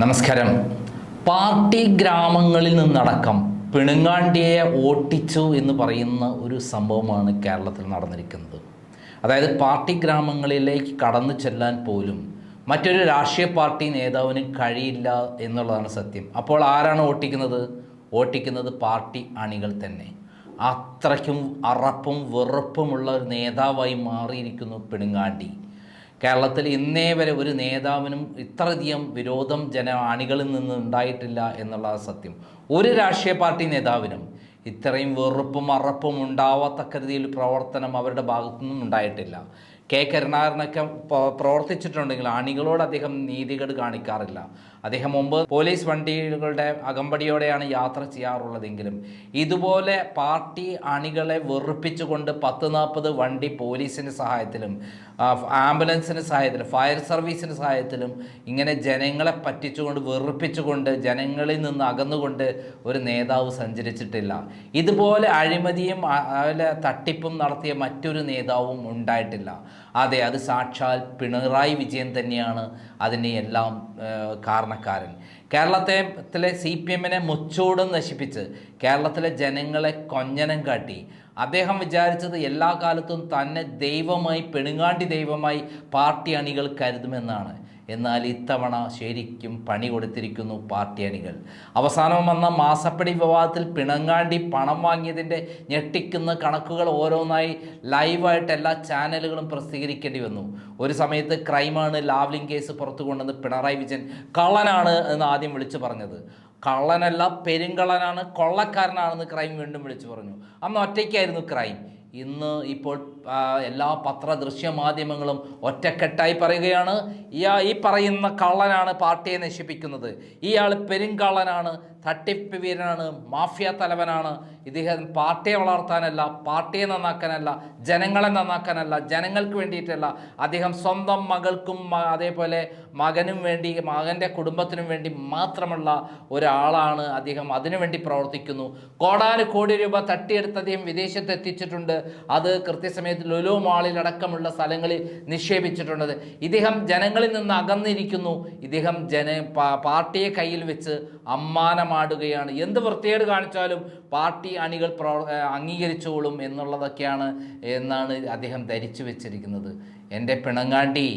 നമസ്കാരം. പാർട്ടി ഗ്രാമങ്ങളിൽ നിന്നടക്കം പിണങ്ങാണ്ടിയെ ഓട്ടിച്ചു എന്ന് പറയുന്ന ഒരു സംഭവമാണ് കേരളത്തിൽ നടന്നിരിക്കുന്നത്. അതായത് പാർട്ടി ഗ്രാമങ്ങളിലേക്ക് കടന്നു ചെല്ലാൻ പോലും മറ്റൊരു രാഷ്ട്രീയ പാർട്ടി നേതാവിന് കഴിയില്ല എന്നുള്ളതാണ് സത്യം. അപ്പോൾ ആരാണ് ഓട്ടിക്കുന്നത് ഓട്ടിക്കുന്നത് പാർട്ടി അണികൾ തന്നെ. അത്രയ്ക്കും അറപ്പും വെറുപ്പുമുള്ള ഒരു നേതാവായി മാറിയിരിക്കുന്നു പിണങ്ങാണ്ടി. കേരളത്തിൽ ഇന്നേ വരെ ഒരു നേതാവിനും ഇത്രയധികം വിരോധം ജന അണികളിൽ നിന്ന് ഉണ്ടായിട്ടില്ല എന്നുള്ള സത്യം. ഒരു രാഷ്ട്രീയ പാർട്ടി നേതാവിനും ഇത്രയും വെറുപ്പും അറപ്പും ഉണ്ടാവാത്തക്ക രീതിയിൽ പ്രവർത്തനം അവരുടെ ഭാഗത്തുനിന്നും ഉണ്ടായിട്ടില്ല. കെ കരുണാകരനൊക്കെ പ്രവർത്തിച്ചിട്ടുണ്ടെങ്കിൽ അണികളോട് അദ്ദേഹം നീതികേട് കാണിക്കാറില്ല. അദ്ദേഹം മുമ്പ് പോലീസ് വണ്ടികളുടെ അകമ്പടിയോടെയാണ് യാത്ര ചെയ്യാറുള്ളതെങ്കിലും ഇതുപോലെ പാർട്ടി അണികളെ വെറുപ്പിച്ചുകൊണ്ട് പത്ത് നാൽപ്പത് വണ്ടി പോലീസിന്റെ സഹായത്തിലും ആംബുലൻസിന്റെ സഹായത്തിലും ഫയർ സർവീസിന്റെ സഹായത്തിലും ഇങ്ങനെ ജനങ്ങളെ പറ്റിച്ചുകൊണ്ട് വെറുപ്പിച്ചുകൊണ്ട് ജനങ്ങളിൽ നിന്ന് അകന്നുകൊണ്ട് ഒരു നേതാവ് സഞ്ചരിച്ചിട്ടില്ല. ഇതുപോലെ അഴിമതിയും അതുപോലെ തട്ടിപ്പും നടത്തിയ മറ്റൊരു നേതാവും ഉണ്ടായിട്ടില്ല. അതെ അത് സാക്ഷാൽ പിണറായി വിജയൻ തന്നെയാണ് അതിനെ എല്ലാം കാരണക്കാരൻ. കേരളത്തിലെ സി പി എമ്മിനെ മുച്ചോടും നശിപ്പിച്ച് കേരളത്തിലെ ജനങ്ങളെ കൊഞ്ഞനം കാട്ടി. അദ്ദേഹം വിചാരിച്ചത് എല്ലാ കാലത്തും തന്നെ ദൈവമായി പെണുങ്ങാണ്ടി ദൈവമായി പാർട്ടി അണികൾ കരുതുമെന്നാണ്. എന്നാൽ ഇത്തവണ ശരിക്കും പണി കൊടുത്തിരിക്കുന്നു പാർട്ടി അണികൾ അവസാനം വന്ന മാസപ്പടി വിവാദത്തിൽ പിണങ്ങാണ്ടി പണം വാങ്ങിയതിന്റെ ഞെട്ടിക്കുന്ന കണക്കുകൾ ഓരോന്നായി ലൈവായിട്ട് എല്ലാ ചാനലുകളും പ്രസിദ്ധീകരിക്കേണ്ടി വന്നു. ഒരു സമയത്ത് ക്രൈമാണ് ലാവ്ലിംഗ് കേസ് പുറത്തു കൊണ്ടുവന്ന് പിണറായി വിജയൻ കള്ളനാണ് എന്ന് ആദ്യം വിളിച്ചു പറഞ്ഞത്. കള്ളനല്ല പെരുങ്കള്ളനാണ് കൊള്ളക്കാരനാണെന്ന് ക്രൈം വീണ്ടും വിളിച്ചു പറഞ്ഞു. അന്ന് ഒറ്റയ്ക്കായിരുന്നു ക്രൈം. ഇന്ന് ഇപ്പോൾ എല്ലാ പത്ര ദൃശ്യ മാധ്യമങ്ങളും ഒറ്റക്കെട്ടായി പറയുകയാണ്. ഈ പറയുന്ന കള്ളനാണ് പാർട്ടിയെ നശിപ്പിക്കുന്നത്. ഇയാൾ പെരുങ്കള്ളനാണ്. തട്ടിപ്പ് വീരനാണ് മാഫിയ തലവനാണ്. ഇദ്ദേഹം പാർട്ടിയെ വളർത്താനല്ല പാർട്ടിയെ നന്നാക്കാനല്ല ജനങ്ങളെ നന്നാക്കാനല്ല ജനങ്ങൾക്ക് വേണ്ടിയിട്ടല്ല. അദ്ദേഹം സ്വന്തം മകൾക്കും അതേപോലെ മകനും വേണ്ടി മകന്റെ കുടുംബത്തിനും വേണ്ടി മാത്രമുള്ള ഒരാളാണ് അദ്ദേഹം. അതിനുവേണ്ടി പ്രവർത്തിക്കുന്നു. കോടാനു കോടി രൂപ തട്ടിയെടുത്ത് അദ്ദേഹം വിദേശത്ത് എത്തിച്ചിട്ടുണ്ട്. അത് കൃത്യസമയത്ത് ലുലു മാളിലടക്കമുള്ള സ്ഥലങ്ങളിൽ നിക്ഷേപിച്ചിട്ടുണ്ട്. ഇദ്ദേഹം ജനങ്ങളിൽ നിന്ന് അകന്നിരിക്കുന്നു. ഇദ്ദേഹം ജന പാർട്ടിയെ കയ്യിൽ വെച്ച് അമ്മാനമാടുകയാണ് എന്ത് വൃത്തികേട് കാണിച്ചാലും പാർട്ടി അണികൾ അംഗീകരിച്ചോളും എന്നുള്ളതൊക്കെയാണ് എന്നാണ് അദ്ദേഹം ധരിച്ചു വെച്ചിരിക്കുന്നത്. എന്റെ പിണങ്ങാണ്ടി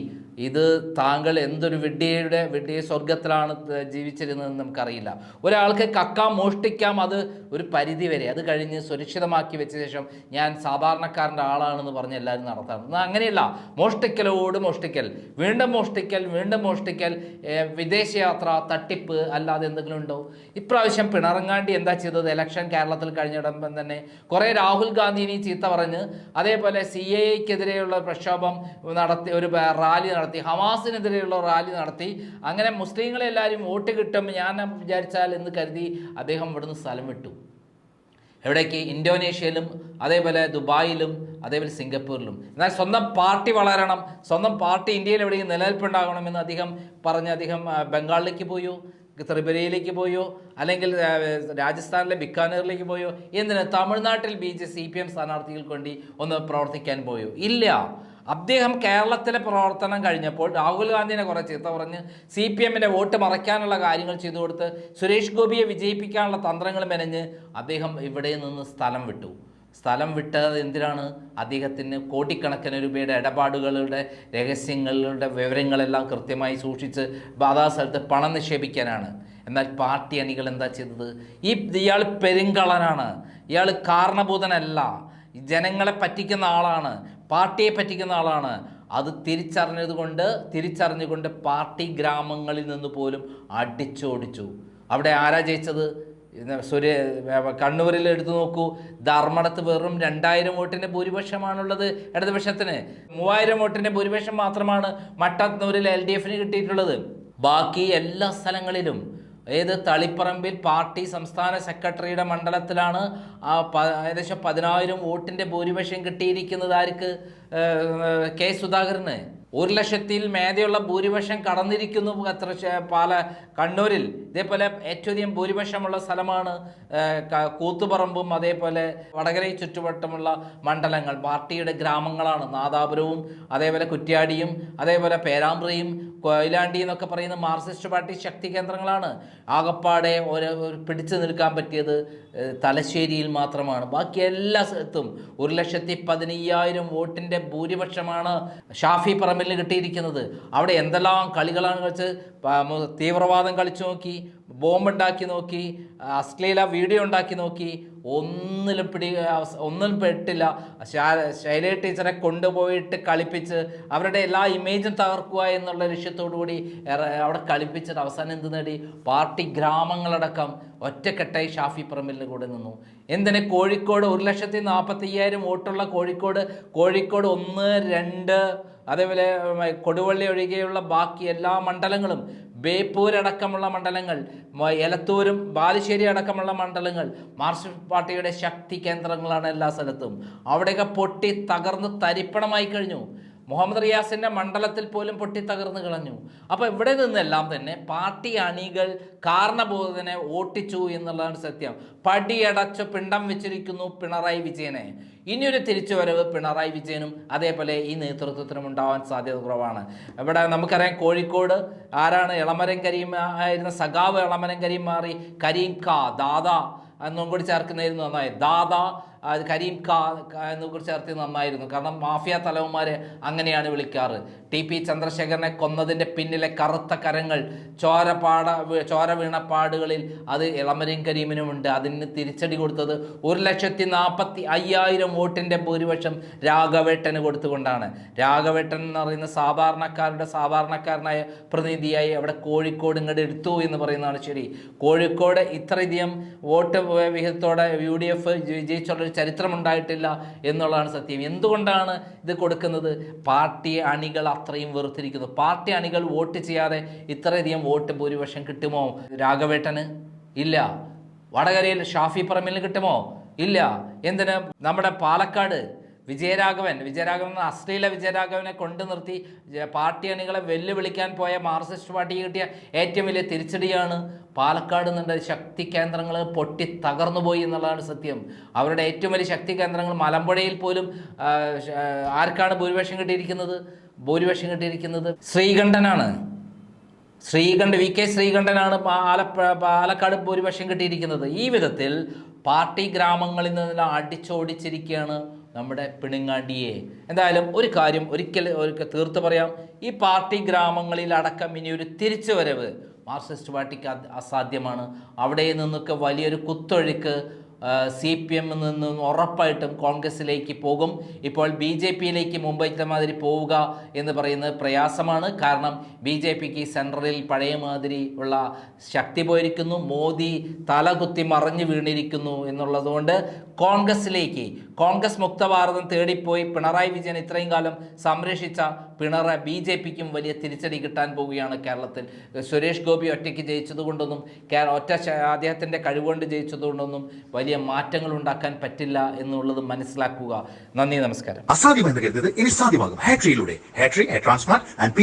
ഇത് താങ്കൾ എന്തൊരു വിഡ്ഢിയുടെ വിഡ്ഢിയ സ്വർഗത്തിലാണ് ജീവിച്ചിരുന്നതെന്ന് നമുക്കറിയില്ല. ഒരാൾക്ക് കക്കാം മോഷ്ടിക്കാം അത് ഒരു പരിധി വരെ അത് കഴിഞ്ഞ് സുരക്ഷിതമാക്കി വെച്ച ശേഷം ഞാൻ സാധാരണക്കാരന്റെ ആളാണെന്ന് പറഞ്ഞ് എല്ലാവരും നടത്താറ് എന്നാൽ അങ്ങനെയല്ല. മോഷ്ടിക്കലോട് മോഷ്ടിക്കൽ. വീണ്ടും മോഷ്ടിക്കൽ വീണ്ടും മോഷ്ടിക്കൽ. വിദേശയാത്ര തട്ടിപ്പ് അല്ലാതെ എന്തെങ്കിലും ഉണ്ടോ? ഇപ്രാവശ്യം പിണറങ്ങാണ്ടി എന്താ ചെയ്തത്? ഇലക്ഷൻ കേരളത്തിൽ കഴിഞ്ഞിടുമ്പം തന്നെ കുറേ രാഹുൽ ഗാന്ധിനെയും ചീത്ത പറഞ്ഞ് അതേപോലെ സി എ പ്രക്ഷോഭം നടത്തി ഒരു റാലി നടത്തി ഹമാസിനെതിരെയുള്ള റാലി നടത്തി. അങ്ങനെ മുസ്ലിങ്ങളെ എല്ലാവരും വോട്ട് കിട്ടും ഞാൻ വിചാരിച്ചാൽ എന്ന് കരുതി അദ്ദേഹം ഇവിടുന്ന് സ്ഥലം വിട്ടു. എവിടേക്ക്? ഇന്തോനേഷ്യയിലും അതേപോലെ ദുബായിലും അതേപോലെ സിംഗപ്പൂരിലും. എന്നാൽ സ്വന്തം പാർട്ടി വളരണം സ്വന്തം പാർട്ടി ഇന്ത്യയിൽ എവിടെയെങ്കിലും നിലനിൽപ്പുണ്ടാകണമെന്ന് അദ്ദേഹം പറഞ്ഞ് അദ്ദേഹം ബംഗാളിലേക്ക് പോയോ? ത്രിപുരയിലേക്ക് പോയോ? അല്ലെങ്കിൽ രാജസ്ഥാനിലെ ബിക്കാനീറിലേക്ക് പോയോ? എന്തിന്? തമിഴ്നാട്ടിൽ B J C P M സ്ഥാനാർത്ഥികൾക്ക് വേണ്ടി ഒന്ന് പ്രവർത്തിക്കാൻ പോയോ? ഇല്ല. അദ്ദേഹം കേരളത്തിലെ പ്രവർത്തനം കഴിഞ്ഞപ്പോൾ രാഹുൽ ഗാന്ധിനെ കുറേ ചീത്ത പറഞ്ഞ് സി പി എമ്മിന്റെ വോട്ട് മറയ്ക്കാനുള്ള കാര്യങ്ങൾ ചെയ്തു കൊടുത്ത് സുരേഷ് ഗോപിയെ വിജയിപ്പിക്കാനുള്ള തന്ത്രങ്ങൾ മെനഞ്ഞ് അദ്ദേഹം ഇവിടെ നിന്ന് സ്ഥലം വിട്ടു. സ്ഥലം വിട്ടത് എന്തിനാണ്? അദ്ദേഹത്തിന് കോടിക്കണക്കിന് രൂപയുടെ ഇടപാടുകളുടെ രഹസ്യങ്ങളുടെ വിവരങ്ങളെല്ലാം കൃത്യമായി സൂക്ഷിച്ച് ബാധാ സ്ഥലത്ത് പണം നിക്ഷേപിക്കാനാണ്. എന്നാൽ പാർട്ടി അണികൾ എന്താ ചെയ്തത്? ഈ ഇയാൾ പെരുങ്കളനാണ് ഇയാൾ കാരണഭൂതനല്ല. ജനങ്ങളെ പറ്റിക്കുന്ന ആളാണ്. പാർട്ടിയെ പറ്റിക്കുന്ന ആളാണ്. അത് തിരിച്ചറിഞ്ഞതുകൊണ്ട് തിരിച്ചറിഞ്ഞുകൊണ്ട് പാർട്ടി ഗ്രാമങ്ങളിൽ നിന്ന് പോലും അടിച്ചോടിച്ചു. അവിടെ ആരാ ജയിച്ചത്? സൂര്യ കണ്ണൂരിൽ എടുത്തു നോക്കൂ. ധർമ്മടത്ത് വെറും രണ്ടായിരം വോട്ടിന്റെ ഭൂരിപക്ഷമാണുള്ളത് ഇടതുപക്ഷത്തിന്. മൂവായിരം വോട്ടിന്റെ ഭൂരിപക്ഷം മാത്രമാണ് മട്ടന്നൂരിൽ എൽ ഡി എഫിന് കിട്ടിയിട്ടുള്ളത്. ബാക്കി എല്ലാ സ്ഥലങ്ങളിലും ഏത് തളിപ്പറമ്പിൽ പാർട്ടി സംസ്ഥാന സെക്രട്ടറിയുടെ മണ്ഡലത്തിലാണ് ഏകദേശം പതിനായിരം വോട്ടിന്റെ ഭൂരിപക്ഷം കിട്ടിയിരിക്കുന്നത് ആർക്ക്? കെ സുധാകരന്. ഒരു ലക്ഷത്തിൽ മേധയുള്ള ഭൂരിപക്ഷം കടന്നിരിക്കുന്നു എത്ര പാല കണ്ണൂരിൽ. ഇതേപോലെ ഏറ്റവും അധികം ഭൂരിപക്ഷമുള്ള സ്ഥലമാണ് കൂത്തുപറമ്പും അതേപോലെ വടകര ചുറ്റുവട്ടമുള്ള മണ്ഡലങ്ങൾ പാർട്ടിയുടെ ഗ്രാമങ്ങളാണ്. നാദാപുരവും അതേപോലെ കുറ്റ്യാടിയും അതേപോലെ പേരാമ്പ്രയും കൊയിലാണ്ടി എന്നൊക്കെ പറയുന്ന മാർക്സിസ്റ്റ് പാർട്ടി ശക്തി കേന്ദ്രങ്ങളാണ്. ആകപ്പാടെ ഒരു പിടിച്ചു നിൽക്കാൻ പറ്റിയത് തലശ്ശേരിയിൽ മാത്രമാണ്. ബാക്കി എല്ലാ സ്ഥലത്തും ഒരു ലക്ഷത്തി പതിനയ്യായിരം വോട്ടിന്റെ ഭൂരിപക്ഷമാണ് ഷാഫി പറമ്പിലിന് കിട്ടിയിരിക്കുന്നത്. അവിടെ എന്തെല്ലാം കളികളാണ് കളിച്ച് തീവ്രവാദം കളിച്ചു നോക്കി. ബോംബുണ്ടാക്കി നോക്കി അശ്ലീല വീഡിയോ ഉണ്ടാക്കി നോക്കി ഒന്നിലും പിടി ഒന്നും പെട്ടില്ല. ശൈല ടീച്ചറെ കൊണ്ടുപോയിട്ട് കളിപ്പിച്ച് അവരുടെ എല്ലാ ഇമേജും തകർക്കുക എന്നുള്ള ലക്ഷ്യത്തോടു കൂടി ഏറെ- അവിടെ കളിപ്പിച്ചിട്ട് അവസാനം എന്ത് നേടി? പാർട്ടി ഗ്രാമങ്ങളടക്കം ഒറ്റക്കെട്ടായി ഷാഫി പറമ്പിലിന് കൂടെ നിന്നു. എന്തിന്? കോഴിക്കോട് ഒരു ലക്ഷത്തി നാൽപ്പത്തി അയ്യായിരം വോട്ടുള്ള കോഴിക്കോട് കോഴിക്കോട് ഒന്ന് രണ്ട് അതേപോലെ കൊടുവള്ളി ഒഴികെയുള്ള ബാക്കി എല്ലാ മണ്ഡലങ്ങളും ബേപ്പൂർ അടക്കമുള്ള മണ്ഡലങ്ങൾ എലത്തൂരും ബാലുശ്ശേരി അടക്കമുള്ള മണ്ഡലങ്ങൾ മാർക്സിസ്റ്റ് പാർട്ടിയുടെ ശക്തി കേന്ദ്രങ്ങളാണ് എല്ലാ സ്ഥലത്തും. അവിടെയൊക്കെ പൊട്ടി തകർന്ന് തരിപ്പണമായി കഴിഞ്ഞു. മുഹമ്മദ് റിയാസിന്റെ മണ്ഡലത്തിൽ പോലും പൊട്ടി തകർന്നു കളഞ്ഞു. അപ്പോൾ ഇവിടെ നിന്നെല്ലാം തന്നെ പാർട്ടി അണികൾ കാരണബോധനെ ഓട്ടിച്ചു എന്നുള്ളതാണ് സത്യം. പടിയടച്ച് പിണ്ടം വെച്ചിരിക്കുന്നു പിണറായി വിജയനെ. ഇനിയൊരു തിരിച്ചുവരവ് പിണറായി വിജയനും അതേപോലെ ഈ നേതൃത്വത്തിനും ഉണ്ടാവാൻ സാധ്യത കുറവാണ്. ഇവിടെ നമുക്കറിയാം കോഴിക്കോട് ആരാണ് ഇളമരം കരീം ആയിരുന്ന സഖാവ് ഇളമരം കരീം മാറി കരീം കാ ദാദാ എന്നും കൂടി ചേർക്കുന്നതിൽ നന്നായി. ദാദാ കരീം കാ എന്ന് ചേർത്ത് നന്നായിരുന്നു. കാരണം മാഫിയ തലവന്മാരെ അങ്ങനെയാണ് വിളിക്കാറ്. ടി പി ചന്ദ്രശേഖരനെ കൊന്നതിന്റെ പിന്നിലെ കറുത്ത കരങ്ങൾ ചോരപാട ചോര വീണ പാടുകളിൽ അത് ഇളമരീം കരീമിനുമുണ്ട്. അതിന് തിരിച്ചടി കൊടുത്തത് ഒരു ലക്ഷത്തി നാൽപ്പത്തി അയ്യായിരം വോട്ടിന്റെ ഭൂരിപക്ഷം രാഘവേട്ടന് കൊടുത്തുകൊണ്ടാണ്. രാഘവേട്ടൻ എന്ന് പറയുന്ന സാധാരണക്കാരുടെ സാധാരണക്കാരനായ പ്രതിനിധിയായി അവിടെ കോഴിക്കോട് ഇങ്ങോട്ട് എടുത്തു എന്ന് പറയുന്നതാണ് ശരി. കോഴിക്കോട് ഇത്രയധികം വോട്ട് വിഹിതത്തോടെ യു ഡി എഫ് വിജയിച്ചുള്ളൊരു ചരിത്രമുണ്ടായിട്ടില്ല എന്നുള്ളതാണ് സത്യം. എന്തുകൊണ്ടാണ് ഇത് കൊടുക്കുന്നത്? പാർട്ടി അണികൾ അത്രയും വെറുത്തിരിക്കുന്നു. പാർട്ടി അണികൾ വോട്ട് ചെയ്യാതെ ഇത്രയധികം വോട്ട് ഭൂരിപക്ഷം കിട്ടുമോ? രാഘവേട്ടന്? ഇല്ല. വടകരയിൽ ഷാഫി പറമ്പിലിന് കിട്ടുമോ? ഇല്ല. എന്തിന്? നമ്മുടെ പാലക്കാട് വിജയരാഘവൻ. വിജയരാഘവൻ അശ്ലീല വിജയരാഘവനെ കൊണ്ടു നിർത്തി പാർട്ടി അണികളെ വെല്ലുവിളിക്കാൻ പോയ മാർക്സിസ്റ്റ് പാർട്ടിക്ക് കിട്ടിയ ഏറ്റവും വലിയ തിരിച്ചടിയാണ് പാലക്കാട് നിന്നുണ്ട് ശക്തി കേന്ദ്രങ്ങൾ പൊട്ടി തകർന്നു പോയി എന്നുള്ളതാണ് സത്യം. അവരുടെ ഏറ്റവും വലിയ ശക്തി കേന്ദ്രങ്ങൾ മലമ്പുഴയിൽ പോലും ആർക്കാണ് ഭൂരിപക്ഷം കിട്ടിയിരിക്കുന്നത്? ഭൂരിപക്ഷം കിട്ടിയിരിക്കുന്നത്? ശ്രീകണ്ഠനാണ്. ശ്രീകണ്ഠ വി കെ ശ്രീകണ്ഠനാണ് ആലപ്പുഴ പാലക്കാട് ഭൂരിപക്ഷം കിട്ടിയിരിക്കുന്നത്. ഈ വിധത്തിൽ പാർട്ടി ഗ്രാമങ്ങളിൽ നിന്നെല്ലാം അടിച്ചോടിച്ചിരിക്കുകയാണ് നമ്മുടെ പിണുങ്ങാണ്ടിയെ എന്തായാലും ഒരു കാര്യം ഒരിക്കൽ ഒരിക്കൽ തീർത്ത് പറയാം. ഈ പാർട്ടി ഗ്രാമങ്ങളിൽ അടക്കം ഇനി ഒരു തിരിച്ചു തിരിച്ചുവരവ് മാർക്സിസ്റ്റ് പാർട്ടിക്ക് അസാധ്യമാണ്. അവിടെ നിന്നൊക്കെ വലിയൊരു കുത്തൊഴുക്ക് സി പി എമ്മിൽ നിന്നും ഉറപ്പായിട്ടും കോൺഗ്രസിലേക്ക് പോകും. ഇപ്പോൾ ബി ജെ പിയിലേക്ക് മുമ്പത്തെ മാതിരി പോവുക എന്ന് പറയുന്നത് പ്രയാസമാണ്. കാരണം ബി ജെ പിക്ക് സെൻട്രലിൽ പഴയ മാതിരി ഉള്ള ശക്തി പോയിരിക്കുന്നു. മോദി തലകുത്തി മറിഞ്ഞു വീണിരിക്കുന്നു എന്നുള്ളതുകൊണ്ട് കോൺഗ്രസിലേക്ക് കോൺഗ്രസ് മുക്ത ഭാരതം തേടിപ്പോയി പിണറായി വിജയൻ ഇത്രയും കാലം സംരക്ഷിച്ച പിണറായി ബി ജെ പിക്കും വലിയ തിരിച്ചടി കിട്ടാൻ പോവുകയാണ് കേരളത്തിൽ. സുരേഷ് ഗോപി ഒറ്റയ്ക്ക് ജയിച്ചതുകൊണ്ടൊന്നും കേര ഒറ്റ അദ്ദേഹത്തിന്റെ കഴിവുകൊണ്ട് ജയിച്ചതുകൊണ്ടൊന്നും വലിയ മാറ്റങ്ങൾ ഉണ്ടാക്കാൻ പറ്റില്ല എന്നുള്ളത് മനസ്സിലാക്കുക. നന്ദി നമസ്കാരം. അസാധ്യമെന്ന് കരുതത് ഇനി സാധ്യമാകും. ഹാട്രിയിലൂടെ ആൻഡ്